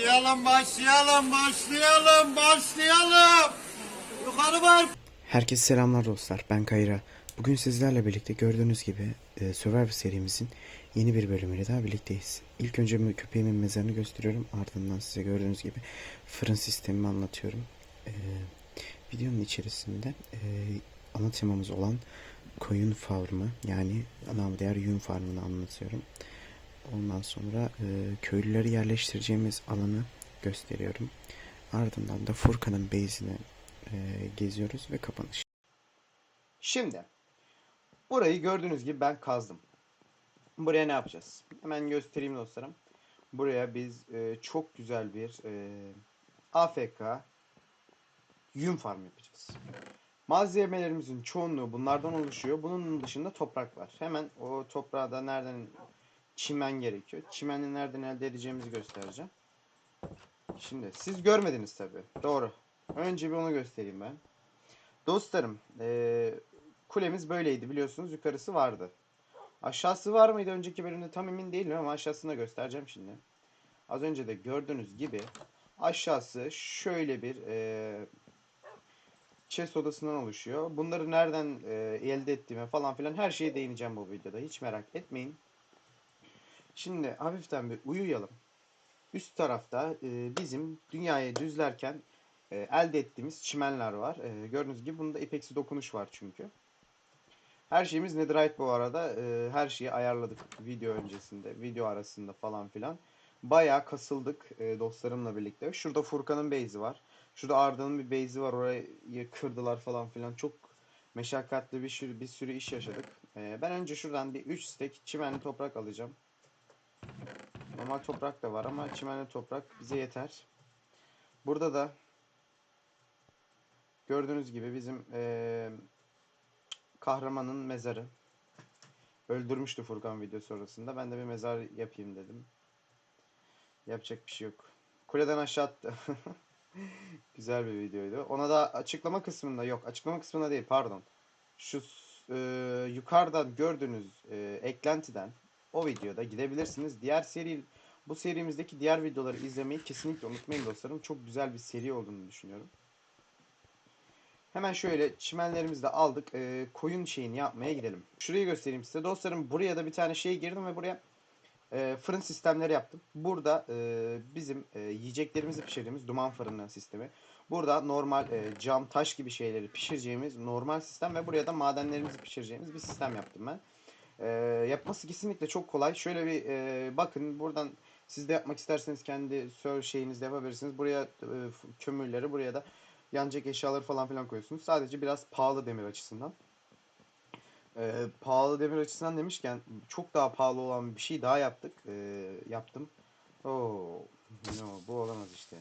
Başlayalım, başlayalım, başlayalım, başlayalım. Yukarı var. Herkese selamlar dostlar. Ben Kayra. Bugün sizlerle birlikte gördüğünüz gibi e, Survivor serimizin yeni bir bölümüyle daha birlikteyiz. İlk önce köpeğimin mezarını gösteriyorum. Ardından size gördüğünüz gibi fırın sistemimi anlatıyorum. E, videonun içerisinde e, ana temamız olan koyun farmı yani namı diğer yün farmını anlatıyorum. Ondan sonra e, köylüleri yerleştireceğimiz alanı gösteriyorum. Ardından da Furkan'ın base'ini e, geziyoruz ve kapanış. Şimdi burayı gördüğünüz gibi ben kazdım. Buraya ne yapacağız? Hemen göstereyim dostlarım. Buraya biz e, çok güzel bir e, AFK yün farm yapacağız. Malzemelerimizin çoğunluğu bunlardan oluşuyor. Bunun dışında toprak var. Hemen o toprağı da nereden çimen gerekiyor. Çimeni nereden elde edeceğimizi göstereceğim. Şimdi siz görmediniz tabii. Doğru. Önce bir onu göstereyim ben. Dostlarım, eee, kulemiz böyleydi biliyorsunuz. Yukarısı vardı. Aşağısı var mıydı önceki bölümde tam emin değilim ama aşağısını da göstereceğim şimdi. Az önce de gördüğünüz gibi aşağısı şöyle bir eee chest odasından oluşuyor. Bunları nereden eee, elde ettiğime falan filan her şeye değineceğim bu videoda. Hiç merak etmeyin. Şimdi hafiften bir uyuyalım. Üst tarafta eee, bizim dünyayı düzlerken e, elde ettiğimiz çimenler var. E, gördüğünüz gibi bunda ipeksi dokunuş var çünkü. Her şeyimiz netherite bu arada. E, her şeyi ayarladık video öncesinde, video arasında falan filan. Bayağı kasıldık e, dostlarımla birlikte. Şurada Furkan'ın base'i var. Şurada Arda'nın bir base'i var. Orayı kırdılar falan filan. Çok meşakkatli bir sürü, bir sürü iş yaşadık. E, ben önce şuradan bir 3 stek çimenli toprak alacağım. Normal toprak da var ama çimenli toprak bize yeter. Burada da Gördüğünüz gibi bizim eee, kahramanın mezarı. Öldürmüştü Furkan video sonrasında. Ben de bir mezar yapayım dedim. Yapacak bir şey yok. Kuleden aşağı attı. Güzel bir videoydu. Ona da açıklama kısmında yok. Açıklama kısmında değil pardon. Şu eee, yukarıdan gördüğünüz eee, eklentiden o videoda gidebilirsiniz. Diğer seri bu serimizdeki diğer videoları izlemeyi kesinlikle unutmayın dostlarım. Çok güzel bir seri olduğunu düşünüyorum. Hemen şöyle çimenlerimizi de aldık. Ee, koyun şeyini yapmaya gidelim. Şurayı göstereyim size. Dostlarım buraya da bir tane şey girdim ve buraya e, fırın sistemleri yaptım. Burada e, bizim e, yiyeceklerimizi pişirdiğimiz duman fırını sistemi. Burada normal e, cam, taş gibi şeyleri pişireceğimiz normal sistem ve buraya da madenlerimizi pişireceğimiz bir sistem yaptım ben. E, yapması kesinlikle çok kolay. Şöyle bir e, bakın buradan siz de yapmak isterseniz kendi server şeyinizde yapabilirsiniz. Buraya e, kömürleri, buraya da yanacak eşyaları falan filan koyuyorsunuz. Sadece biraz pahalı demir açısından. Ee, pahalı demir açısından demişken çok daha pahalı olan bir şey daha yaptık. Ee, yaptım. Oo, no, bu olamaz işte.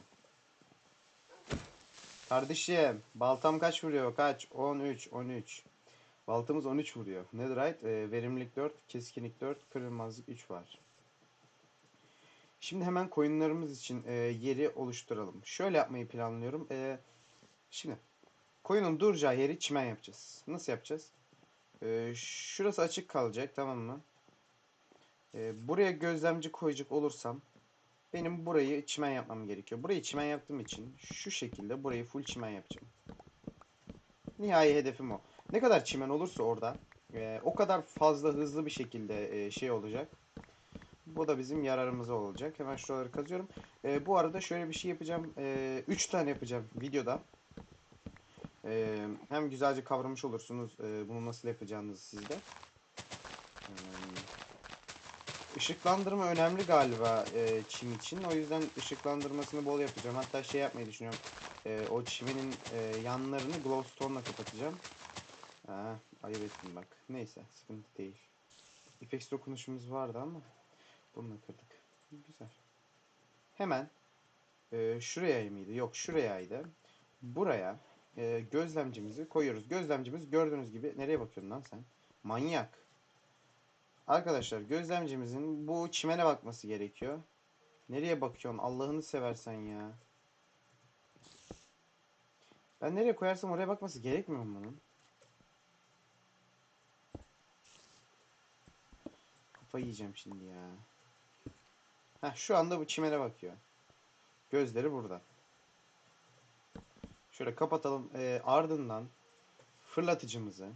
Kardeşim, baltam kaç vuruyor? Kaç? 13, 13. Baltamız 13 vuruyor. Netherite, e, verimlilik 4, keskinlik 4, kırılmazlık 3 var. Şimdi hemen koyunlarımız için e, yeri oluşturalım. Şöyle yapmayı planlıyorum. E, Şimdi koyunun duracağı yeri çimen yapacağız. Nasıl yapacağız? Ee, şurası açık kalacak tamam mı? Ee, buraya gözlemci koyacak olursam benim burayı çimen yapmam gerekiyor. Burayı çimen yaptığım için şu şekilde burayı full çimen yapacağım. Nihai hedefim o. Ne kadar çimen olursa orada e, o kadar fazla hızlı bir şekilde e, şey olacak. Bu da bizim yararımıza olacak. Hemen şuraları kazıyorum. E, bu arada şöyle bir şey yapacağım. 3 tane yapacağım videoda. Ee, hem güzelce kavramış olursunuz e, bunu nasıl yapacağınızı sizde. Ee, ışıklandırma önemli galiba e, çim için. O yüzden ışıklandırmasını bol yapacağım. Hatta şey yapmayı düşünüyorum. E, o çimenin e, yanlarını glowstone'la kapatacağım. Ha, ayıp ettim bak. Neyse sıkıntı değil. İpex dokunuşumuz vardı ama bununla kırdık. Güzel. Hemen e, şuraya mıydı? Yok şurayaydı. Buraya e, gözlemcimizi koyuyoruz. Gözlemcimiz gördüğünüz gibi nereye bakıyorsun lan sen? Manyak. Arkadaşlar gözlemcimizin bu çimene bakması gerekiyor. Nereye bakıyorsun? Allah'ını seversen ya. Ben nereye koyarsam oraya bakması gerekmiyor mu bunun? Kafayı yiyeceğim şimdi ya. Heh, şu anda bu çimene bakıyor. Gözleri burada. Şöyle kapatalım. Ee, ardından fırlatıcımızı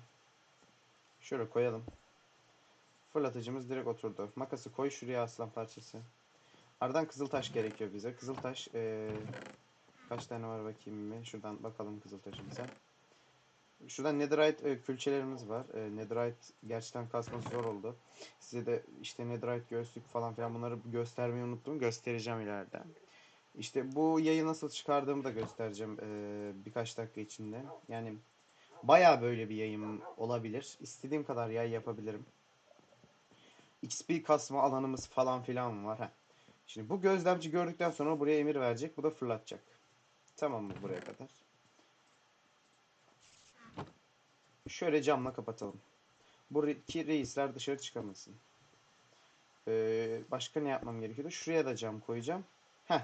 şöyle koyalım. Fırlatıcımız direkt oturdu. Makası koy şuraya aslan parçası. Ardından kızıltaş gerekiyor bize. Kızıltaş ee, kaç tane var bakayım mı? Şuradan bakalım kızıltaşımıza. Şuradan netherite e, külçelerimiz var. E, netherite gerçekten kasması zor oldu. Size de işte netherite göğüslük falan filan bunları göstermeyi unuttum. Göstereceğim ileride. İşte bu yayı nasıl çıkardığımı da göstereceğim e, birkaç dakika içinde. Yani baya böyle bir yayım olabilir. İstediğim kadar yay yapabilirim. XP kasma alanımız falan filan var. Heh. Şimdi bu gözlemci gördükten sonra buraya emir verecek. Bu da fırlatacak. Tamam mı buraya kadar? Şöyle camla kapatalım. Buradaki reisler dışarı çıkamasın. Ee, başka ne yapmam gerekiyordu? Şuraya da cam koyacağım. Heh.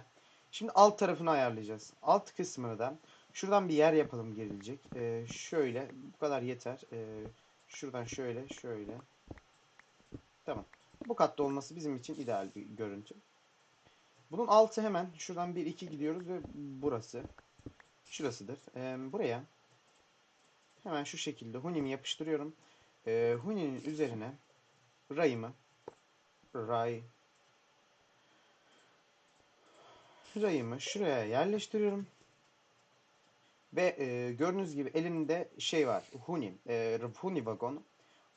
Şimdi alt tarafını ayarlayacağız. Alt kısmını da şuradan bir yer yapalım gerilecek. Ee, şöyle bu kadar yeter. Ee, şuradan şöyle şöyle. Tamam. Bu katta olması bizim için ideal bir görüntü. Bunun altı hemen şuradan 1 2 gidiyoruz ve burası. Şurasıdır. Ee, buraya Hemen şu şekilde Huni'mi yapıştırıyorum. Ee, Huni'nin üzerine rayımı ray rayımı şuraya yerleştiriyorum. Ve e, gördüğünüz gibi elimde şey var. Huni. E, Huni vagonu.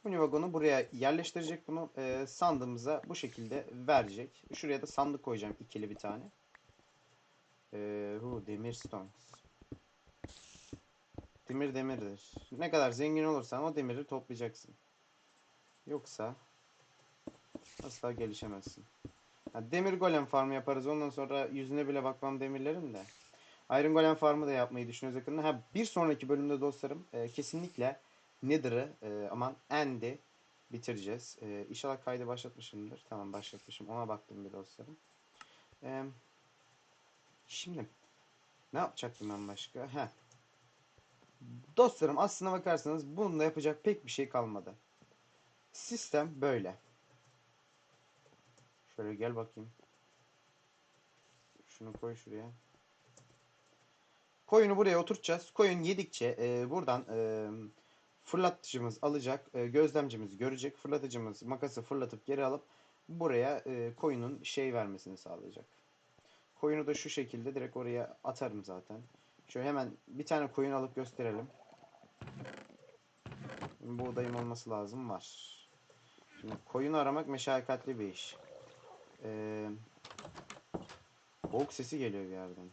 Huni vagonu buraya yerleştirecek bunu. E, sandığımıza bu şekilde verecek. Şuraya da sandık koyacağım ikili bir tane. E, hu, demir stones. Demir demirdir. Ne kadar zengin olursan o demiri toplayacaksın. Yoksa asla gelişemezsin. Ha, demir golem farmı yaparız. Ondan sonra yüzüne bile bakmam demirlerin de. Iron golem farmı da yapmayı düşünüyoruz yakında. Ha, bir sonraki bölümde dostlarım e, kesinlikle Nether'ı e, aman End'i bitireceğiz. E, inşallah kaydı başlatmışımdır. Tamam başlatmışım. Ona baktım bir dostlarım. E, şimdi ne yapacaktım ben başka? Heh. Dostlarım aslına bakarsanız bununla yapacak pek bir şey kalmadı. Sistem böyle. Şöyle gel bakayım. Şunu koy şuraya. Koyunu buraya oturtacağız. Koyun yedikçe e, buradan e, fırlatıcımız alacak. E, gözlemcimiz görecek. Fırlatıcımız makası fırlatıp geri alıp buraya e, koyunun şey vermesini sağlayacak. Koyunu da şu şekilde direkt oraya atarım zaten. Şöyle hemen bir tane koyun alıp gösterelim. Buğdayım olması lazım var. Şimdi koyun aramak meşakkatli bir iş. Ee, boğuk sesi geliyor bir yerden.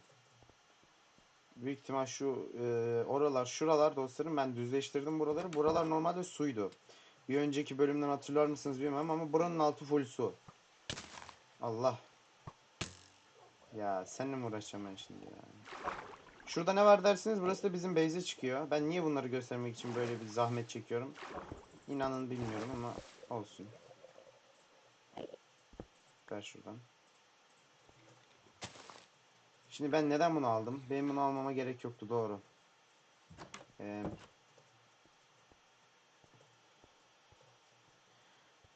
Büyük ihtimal şu e, oralar şuralar dostlarım ben düzleştirdim buraları. Buralar normalde suydu. Bir önceki bölümden hatırlar mısınız bilmem ama buranın altı full su. Allah. Ya seninle mi uğraşacağım ben şimdi ya? Şurada ne var dersiniz? Burası da bizim base'e çıkıyor. Ben niye bunları göstermek için böyle bir zahmet çekiyorum? İnanın bilmiyorum ama olsun. Ver şuradan. Şimdi ben neden bunu aldım? Benim bunu almama gerek yoktu doğru. Ee,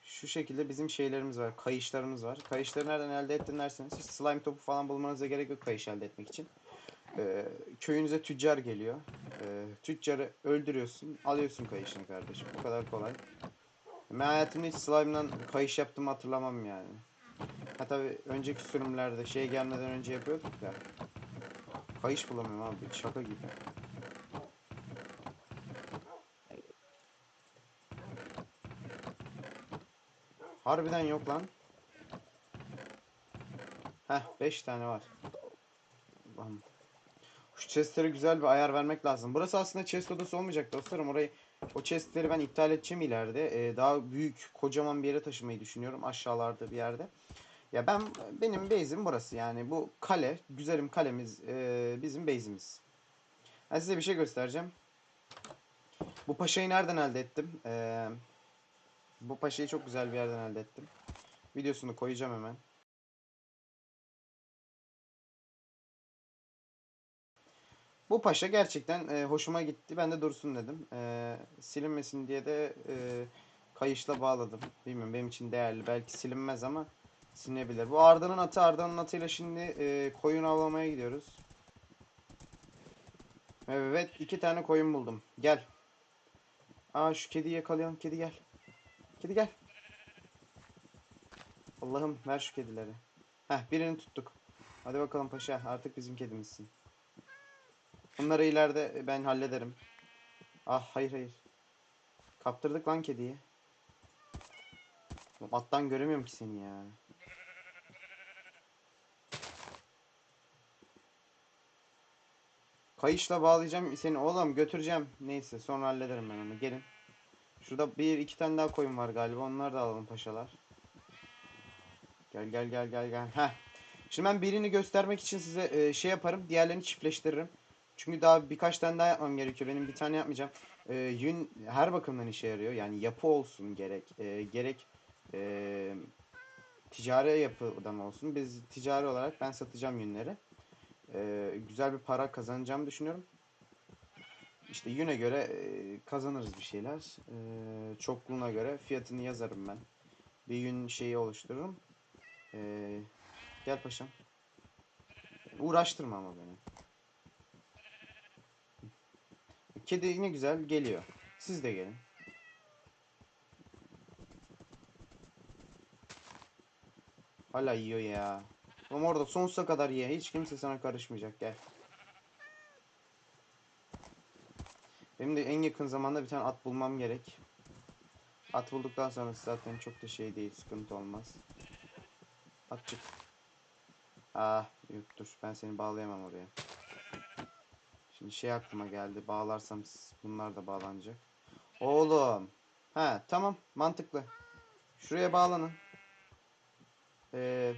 şu şekilde bizim şeylerimiz var. Kayışlarımız var. Kayışları nereden elde ettin derseniz hiç slime topu falan bulmanıza gerek yok kayış elde etmek için. Ee, köyünüze tüccar geliyor. Ee, tüccarı öldürüyorsun. Alıyorsun kayışını kardeşim. Bu kadar kolay. Ben hayatımda hiç slime'dan kayış yaptığımı hatırlamam yani. Ha tabi önceki sürümlerde şey gelmeden önce yapıyorduk da. Kayış bulamıyorum abi. Şaka gibi. Harbiden yok lan. Heh 5 tane var. Şu chestlere güzel bir ayar vermek lazım. Burası aslında chest odası olmayacak dostlarım. Orayı o chestleri ben iptal edeceğim ileride. Ee, daha büyük, kocaman bir yere taşımayı düşünüyorum. Aşağılarda bir yerde. Ya ben benim base'im burası. Yani bu kale, güzelim kalemiz e, bizim base'imiz. Ben size bir şey göstereceğim. Bu paşayı nereden elde ettim? Ee, bu paşayı çok güzel bir yerden elde ettim. Videosunu koyacağım hemen. Bu paşa gerçekten e, hoşuma gitti. Ben de dursun dedim. E, silinmesin diye de e, kayışla bağladım. Bilmiyorum benim için değerli. Belki silinmez ama Sinebilir. Bu Arda'nın atı. Arda'nın atıyla şimdi e, koyun avlamaya gidiyoruz. Evet. iki tane koyun buldum. Gel. Aa şu kediyi yakalayalım. Kedi gel. Kedi gel. Allah'ım ver şu kedileri. Heh birini tuttuk. Hadi bakalım paşa. Artık bizim kedimizsin. Bunları ileride ben hallederim. Ah hayır hayır. Kaptırdık lan kediyi. Attan göremiyorum ki seni ya. Kayışla bağlayacağım seni oğlum götüreceğim. Neyse sonra hallederim ben onu. Gelin. Şurada bir iki tane daha koyun var galiba. Onları da alalım paşalar. Gel gel gel gel gel. Heh. Şimdi ben birini göstermek için size e, şey yaparım. Diğerlerini çiftleştiririm. Çünkü daha birkaç tane daha yapmam gerekiyor. Benim bir tane yapmayacağım. E, yün her bakımdan işe yarıyor. Yani yapı olsun gerek. e, gerek e, ticari yapıdan olsun. Biz ticari olarak ben satacağım yünleri. E, güzel bir para kazanacağımı düşünüyorum. İşte yüne göre kazanırız bir şeyler. E, çokluğuna göre fiyatını yazarım ben. Bir yün şeyi oluştururum. Gel paşam. Uğraştırma ama beni. Kedi yine güzel geliyor. Siz de gelin. Hala yiyor ya. Ama orada sonsuza kadar ye. Hiç kimse sana karışmayacak. Gel. Benim de en yakın zamanda bir tane at bulmam gerek. At bulduktan sonra zaten çok da şey değil. Sıkıntı olmaz. At çık. Ah yok dur. Ben seni bağlayamam oraya. Şimdi şey aklıma geldi. Bağlarsam bunlar da bağlanacak. Oğlum. Ha tamam. Mantıklı. Şuraya bağlanın. Ee,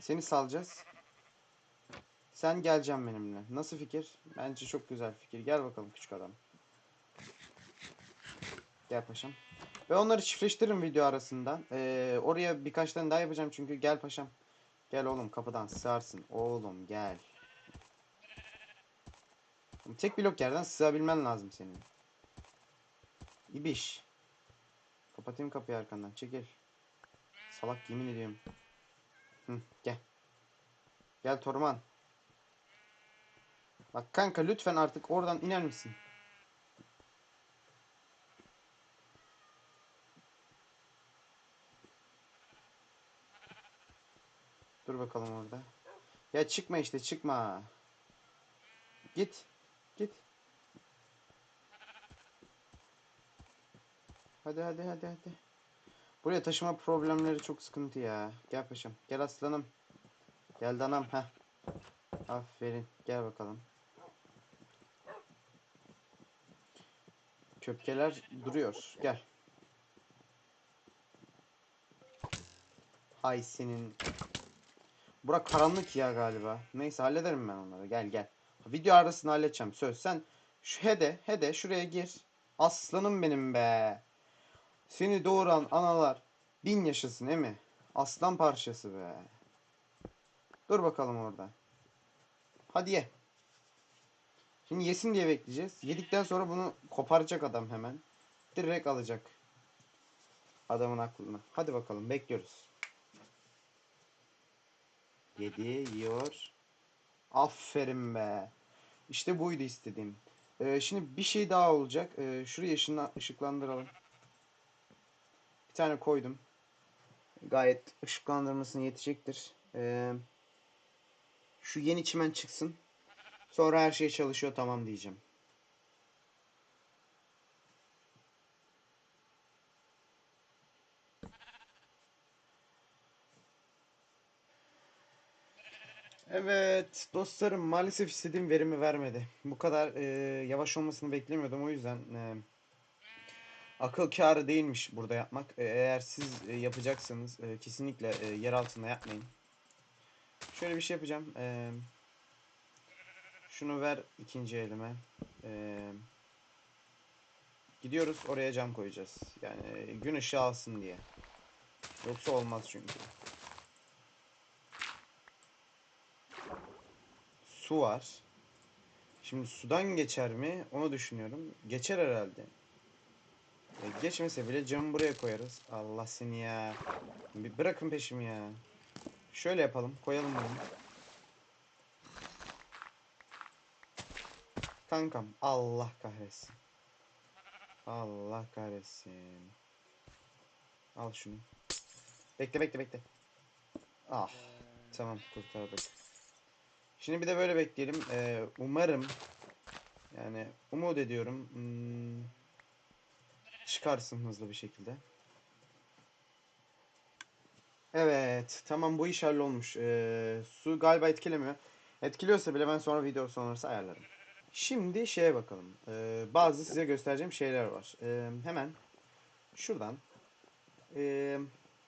seni salacağız. Sen geleceksin benimle. Nasıl fikir? Bence çok güzel fikir. Gel bakalım küçük adam. Gel paşam. Ve onları çiftleştiririm video arasından. Ee, oraya birkaç tane daha yapacağım çünkü. Gel paşam. Gel oğlum kapıdan sığarsın. Oğlum gel. Tek blok yerden sığabilmen lazım senin. İbiş. Kapatayım kapıyı arkandan. Çekil. Salak yemin ediyorum. Hı, gel. Gel Torman. Bak kanka lütfen artık oradan iner misin? Dur bakalım orada. Ya çıkma işte çıkma. Git. Hadi hadi hadi hadi. Buraya taşıma problemleri çok sıkıntı ya. Gel paşam. Gel aslanım. Gel danam. Heh. Aferin. Gel bakalım. Köpkeler duruyor. Gel. Hay senin. Burak karanlık ya galiba. Neyse hallederim ben onları. Gel gel. Video arasını halledeceğim. Söz. Sen şu hede hede şuraya gir. Aslanım benim be. Seni doğuran analar bin yaşasın emi. Aslan parçası be. Dur bakalım orada. Hadi ye. Şimdi yesin diye bekleyeceğiz. Yedikten sonra bunu koparacak adam hemen. Direkt alacak. Adamın aklını. Hadi bakalım bekliyoruz. Yedi, yiyor. Aferin be. İşte buydu istediğim. Ee, şimdi bir şey daha olacak. Ee, şurayı ışına, ışıklandıralım. Bir tane koydum. Gayet ışıklandırmasına yetecektir. Ee, şu yeni çimen çıksın. Sonra her şey çalışıyor tamam diyeceğim. Evet dostlarım maalesef istediğim verimi vermedi. Bu kadar e, yavaş olmasını beklemiyordum o yüzden e, akıl kârı değilmiş burada yapmak. E, eğer siz e, yapacaksanız e, kesinlikle yer altında yapmayın. Şöyle bir şey yapacağım. Şunu ver ikinci elime. Gidiyoruz oraya cam koyacağız. Yani gün ışığı alsın diye. Yoksa olmaz çünkü. Su var. Şimdi sudan geçer mi? Onu düşünüyorum. Geçer herhalde. E, geçmese bile camı buraya koyarız. Allah seni ya. Bir bırakın peşimi ya. Şöyle yapalım. Koyalım bunu. Kankam Allah kahretsin. Allah kahretsin. Al şunu. Bekle bekle bekle. Ah. Tamam kurtardık. Şimdi bir de böyle bekleyelim. Ee, umarım yani umut ediyorum hmm, çıkarsın hızlı bir şekilde. Evet. Tamam bu iş hallolmuş. Ee, su galiba etkilemiyor. Etkiliyorsa bile ben sonra video sonrası ayarlarım. Şimdi şeye bakalım. Ee, bazı size göstereceğim şeyler var. Ee, hemen şuradan ee,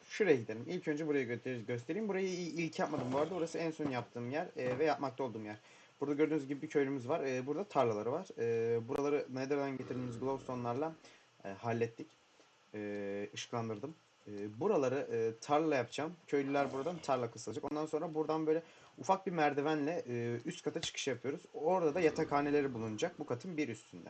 şuraya gidelim. İlk önce burayı gö- göstereyim. Burayı il- ilk yapmadım bu arada. Orası en son yaptığım yer ee, ve yapmakta olduğum yer. Burada gördüğünüz gibi bir köylümüz var. Ee, burada tarlaları var. Ee, buraları Nether'dan getirdiğimiz glowstone'larla e, hallettik. Ee, ışıklandırdım. Ee, buraları e, tarla yapacağım. Köylüler buradan tarla kısılacak. Ondan sonra buradan böyle ufak bir merdivenle e, üst kata çıkış yapıyoruz. Orada da yatakhaneleri bulunacak bu katın bir üstünde.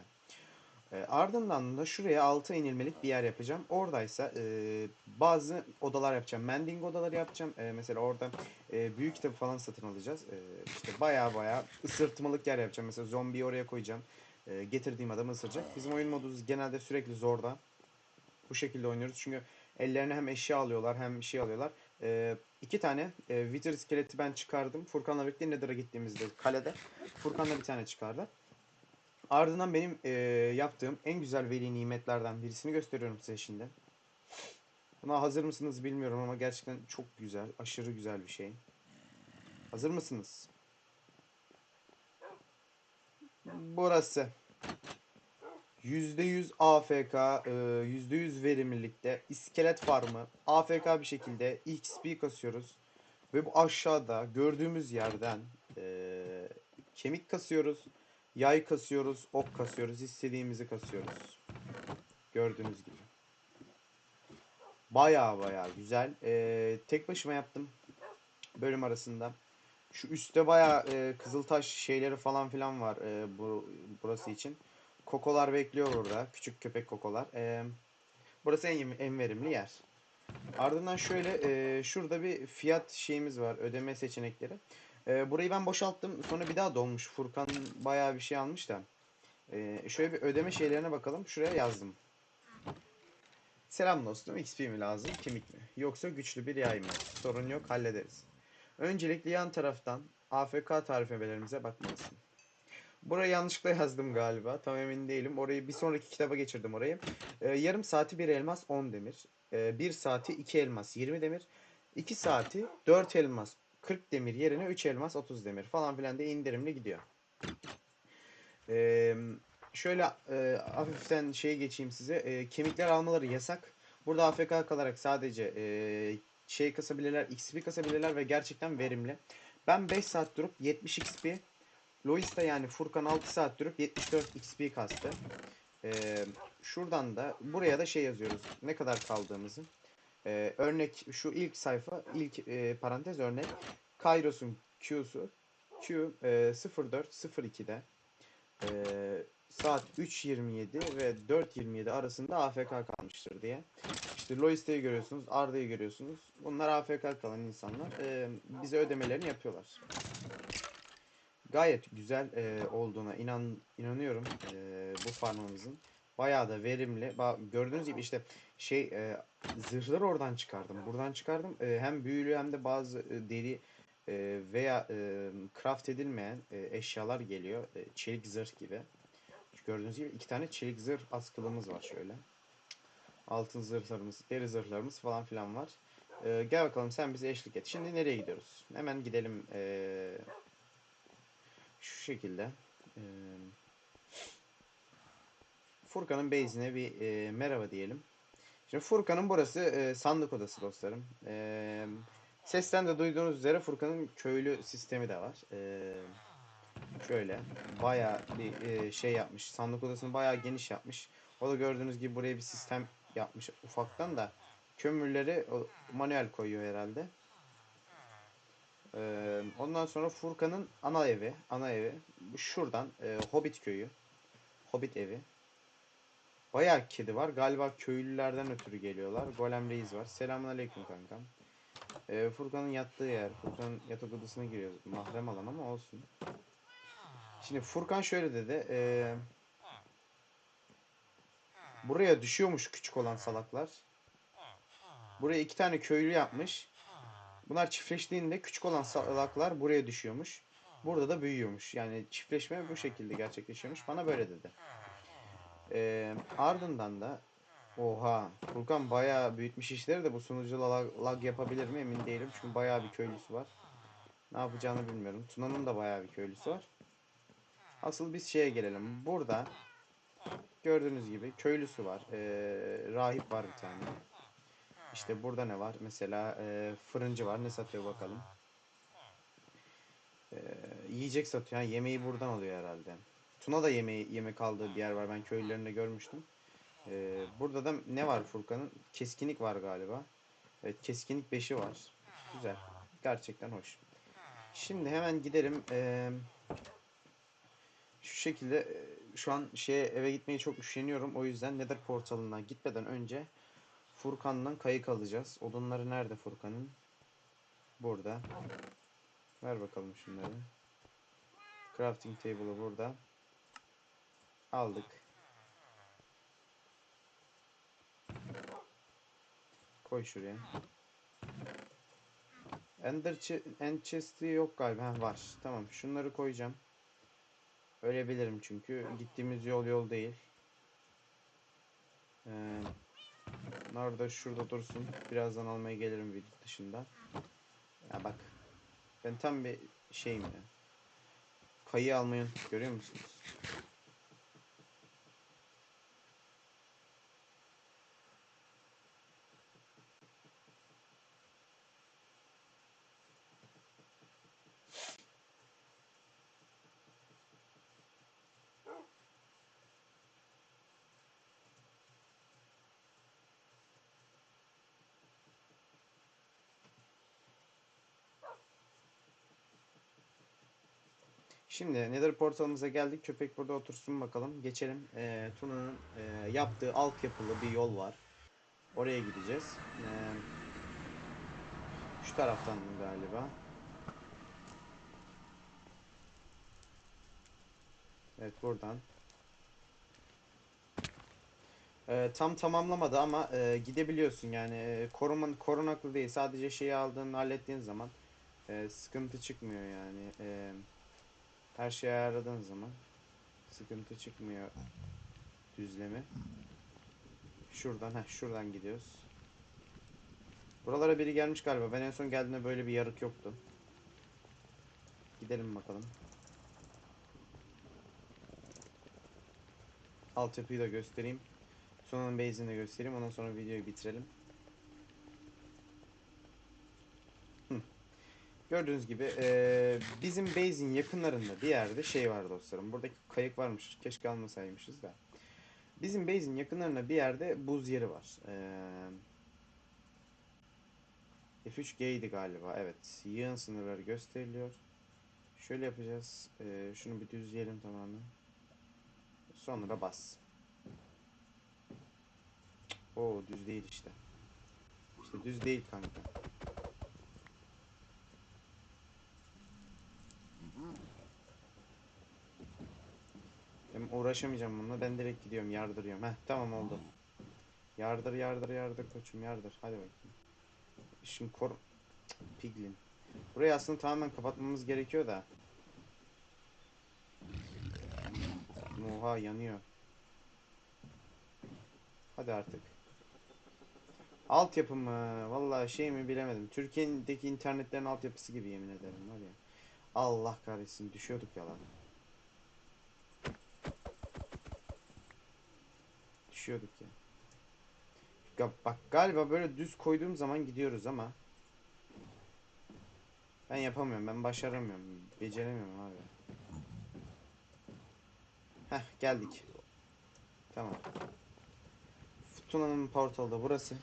E, ardından da şuraya altı inilmelik bir yer yapacağım. Oradaysa e, bazı odalar yapacağım. Mending odaları yapacağım. E, mesela orada e, büyük kitabı falan satın alacağız. E, işte baya baya ısırtmalık yer yapacağım. Mesela zombiyi oraya koyacağım. E, getirdiğim adam ısıracak. Bizim oyun modumuz genelde sürekli zorda. Bu şekilde oynuyoruz. Çünkü ellerine hem eşya alıyorlar hem şey alıyorlar. Ee, iki tane e, Wither iskeleti ben çıkardım. Furkan'la birlikte Nether'a gittiğimizde kalede. Furkan'la bir tane çıkardı. Ardından benim e, yaptığım en güzel veli nimetlerden birisini gösteriyorum size şimdi. Buna hazır mısınız bilmiyorum ama gerçekten çok güzel. Aşırı güzel bir şey. Hazır mısınız? Burası. %100 AFK, e, %100 verimlilikte iskelet farmı AFK bir şekilde XP kasıyoruz. Ve bu aşağıda gördüğümüz yerden e, kemik kasıyoruz, yay kasıyoruz, ok kasıyoruz, istediğimizi kasıyoruz. Gördüğünüz gibi. Baya baya güzel. E, tek başıma yaptım bölüm arasında. Şu üstte baya e, kızıltaş şeyleri falan filan var e, bu burası için. Kokolar bekliyor orada. Küçük köpek kokolar. Ee, burası en, en verimli yer. Ardından şöyle e, şurada bir fiyat şeyimiz var. Ödeme seçenekleri. E, burayı ben boşalttım. Sonra bir daha dolmuş. Furkan bayağı bir şey almış da. E, şöyle bir ödeme şeylerine bakalım. Şuraya yazdım. Selam dostum. XP mi lazım? Kemik mi? Yoksa güçlü bir yay mı? Sorun yok. Hallederiz. Öncelikle yan taraftan AFK tarifelerimize bakmalısın. Burayı yanlışlıkla yazdım galiba. Tam emin değilim. Orayı bir sonraki kitaba geçirdim orayı. Ee, yarım saati bir elmas 10 demir. Ee, bir saati 2 elmas 20 demir. 2 saati 4 elmas 40 demir yerine 3 elmas 30 demir falan filan diye indirimli gidiyor. Ee, şöyle e, hafiften şeye geçeyim size. Ee, kemikler almaları yasak. Burada AFK kalarak sadece e, şey kasabilirler, XP kasabilirler ve gerçekten verimli. Ben 5 saat durup 70 XP Lois da yani Furkan 6 saat durup 74 XP kastı. Ee, şuradan da buraya da şey yazıyoruz. Ne kadar kaldığımızı. Ee, örnek şu ilk sayfa ilk e, parantez örnek. Kairos'un Q'su Q e, 0402'de e, saat 3.27 ve 4.27 arasında AFK kalmıştır diye. İşte Lois'teyi görüyorsunuz, Arda'yı görüyorsunuz. Bunlar AFK kalan insanlar. E, bize ödemelerini yapıyorlar gayet güzel e, olduğuna inan inanıyorum e, bu farmımızın. Bayağı da verimli. Ba- gördüğünüz gibi işte şey e, zırhları oradan çıkardım. Buradan çıkardım. E, hem büyülü hem de bazı e, deri e, veya e, craft edilmeyen e, eşyalar geliyor. E, çelik zırh gibi. Gördüğünüz gibi iki tane çelik zırh askılımız var şöyle. Altın zırhlarımız, deri zırhlarımız falan filan var. E, gel bakalım sen bize eşlik et. Şimdi nereye gidiyoruz? Hemen gidelim. E, şu şekilde e, Furkan'ın base'ine bir e, merhaba diyelim. Şimdi Furkan'ın burası e, sandık odası dostlarım. E, sesten de duyduğunuz üzere Furkan'ın köylü sistemi de var. E, şöyle bayağı bir e, şey yapmış. Sandık odasını bayağı geniş yapmış. O da gördüğünüz gibi buraya bir sistem yapmış ufaktan da. Kömürleri o, manuel koyuyor herhalde. Ee, ondan sonra Furkan'ın ana evi, ana evi. Şuradan e, Hobbit köyü. Hobbit evi. Bayağı kedi var. Galiba köylülerden ötürü geliyorlar. Golem Reis var. Selamünaleyküm kankam. Ee, Furkan'ın yattığı yer. Furkan'ın yatak odasına giriyoruz. Mahrem alan ama olsun. Şimdi Furkan şöyle dedi. ee, buraya düşüyormuş küçük olan salaklar. Buraya iki tane köylü yapmış. Bunlar çiftleştiğinde küçük olan salaklar buraya düşüyormuş. Burada da büyüyormuş. Yani çiftleşme bu şekilde gerçekleşiyormuş. Bana böyle dedi. Ee, ardından da Oha. Furkan bayağı büyütmüş işleri de bu sunucu lag, lag yapabilir mi emin değilim. Çünkü bayağı bir köylüsü var. Ne yapacağını bilmiyorum. Tuna'nın da bayağı bir köylüsü var. Asıl biz şeye gelelim. Burada gördüğünüz gibi köylüsü var. Ee, rahip var bir tane. İşte burada ne var? Mesela e, fırıncı var. Ne satıyor bakalım. Ee, yiyecek satıyor. Ha, yemeği buradan alıyor herhalde. Tuna da yemeği yemek aldığı bir yer var. Ben köylülerinde görmüştüm. Ee, burada da ne var Furkan'ın? Keskinlik var galiba. Evet keskinlik 5'i var. Güzel. Gerçekten hoş. Şimdi hemen gidelim. Ee, şu şekilde e, şu an şeye eve gitmeyi çok üşeniyorum. O yüzden Nether portalına gitmeden önce Furkan'dan kayık alacağız. Odunları nerede Furkan'ın? Burada. Ver bakalım şunları. Crafting table'ı burada. Aldık. Koy şuraya. Ender End chest'i yok galiba. Ha, var. Tamam. Şunları koyacağım. Ölebilirim çünkü. Gittiğimiz yol yol değil. Ee, da şurada dursun. Birazdan almaya gelirim video dışında. Ya bak. Ben tam bir şeyim ya. Kayı almayı görüyor musunuz? Şimdi Nether portalımıza geldik. Köpek burada otursun bakalım. Geçelim. Ee, Tuna'nın e, yaptığı altyapılı bir yol var. Oraya gideceğiz. Ee, şu taraftan galiba. Evet buradan. Ee, tam tamamlamadı ama e, gidebiliyorsun yani e, koruman korunaklı değil sadece şeyi aldığını hallettiğin zaman e, sıkıntı çıkmıyor yani E, her şeyi ayarladığın zaman sıkıntı çıkmıyor düzlemi. Şuradan heh, şuradan gidiyoruz. Buralara biri gelmiş galiba. Ben en son geldiğimde böyle bir yarık yoktu. Gidelim bakalım. Altyapıyı da göstereyim. Sonunun base'ini de göstereyim. Ondan sonra videoyu bitirelim. Gördüğünüz gibi eee, bizim base'in yakınlarında bir yerde şey var dostlarım. Buradaki kayık varmış. Keşke almasaymışız da. Bizim base'in yakınlarında bir yerde buz yeri var. Eee F3G'ydi galiba. Evet. Yığın sınırları gösteriliyor. Şöyle yapacağız. Eee, şunu bir düzleyelim tamamen. Sonra bas. Oo düz değil işte. İşte düz değil kanka. Uğraşamayacağım bununla. Ben direkt gidiyorum. Yardırıyorum. Heh tamam oldu. Yardır yardır yardır koçum yardır. Hadi bakayım. Şimdi kor... Piglin. Burayı aslında tamamen kapatmamız gerekiyor da. Oha yanıyor. Hadi artık. Altyapı mı? Vallahi şey mi bilemedim. Türkiye'deki internetlerin altyapısı gibi yemin ederim var. Allah kahretsin düşüyorduk yalan. Düşüyorduk ya. Bak galiba böyle düz koyduğum zaman gidiyoruz ama ben yapamıyorum. Ben başaramıyorum. Beceremiyorum abi. Heh geldik. Tamam. Tuna'nın portalı da burası.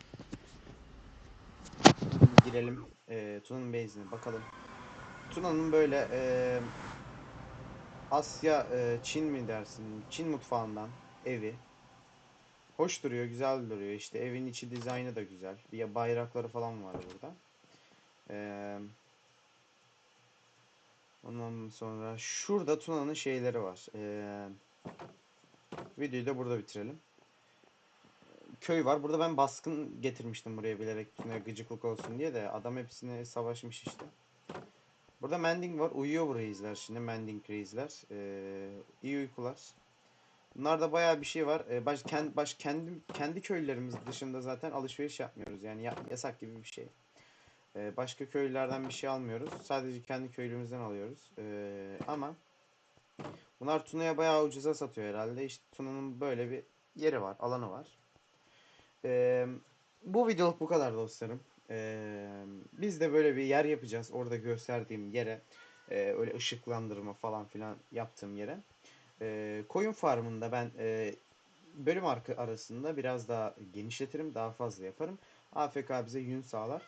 Girelim. Ee, Tuna'nın base'ine bakalım. Tuna'nın böyle ee, Asya ee, Çin mi dersin? Çin mutfağından evi. Hoş duruyor, güzel duruyor. İşte evin içi dizaynı da güzel. Bir bayrakları falan var burada. Ee, ondan sonra şurada Tuna'nın şeyleri var. Ee, videoyu da burada bitirelim. Köy var. Burada ben baskın getirmiştim buraya bilerek Tuna'ya gıcıklık olsun diye de adam hepsine savaşmış işte. Burada Mending var. Uyuyor bu reisler şimdi. Mending reisler. Ee, iyi uykular. Bunlarda bayağı bir şey var. Ee, baş, kendi, baş, kendi, kendi köylerimiz dışında zaten alışveriş yapmıyoruz. Yani ya- yasak gibi bir şey. Ee, başka köylülerden bir şey almıyoruz. Sadece kendi köylümüzden alıyoruz. Ee, ama bunlar Tuna'ya bayağı ucuza satıyor herhalde. İşte Tuna'nın böyle bir yeri var, alanı var. Ee, bu videoluk bu kadar dostlarım. Ee, biz de böyle bir yer yapacağız. Orada gösterdiğim yere e, öyle ışıklandırma falan filan yaptığım yere. Ee, koyun farmında ben e, bölüm arka arasında biraz daha genişletirim, daha fazla yaparım. AFK bize yün sağlar.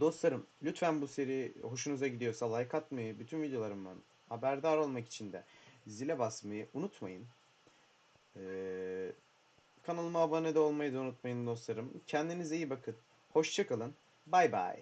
Dostlarım lütfen bu seri hoşunuza gidiyorsa like atmayı, bütün videolarımdan haberdar olmak için de zile basmayı unutmayın. Ee, kanalıma abone de olmayı da unutmayın dostlarım. Kendinize iyi bakın. Hoşçakalın. Bay bay.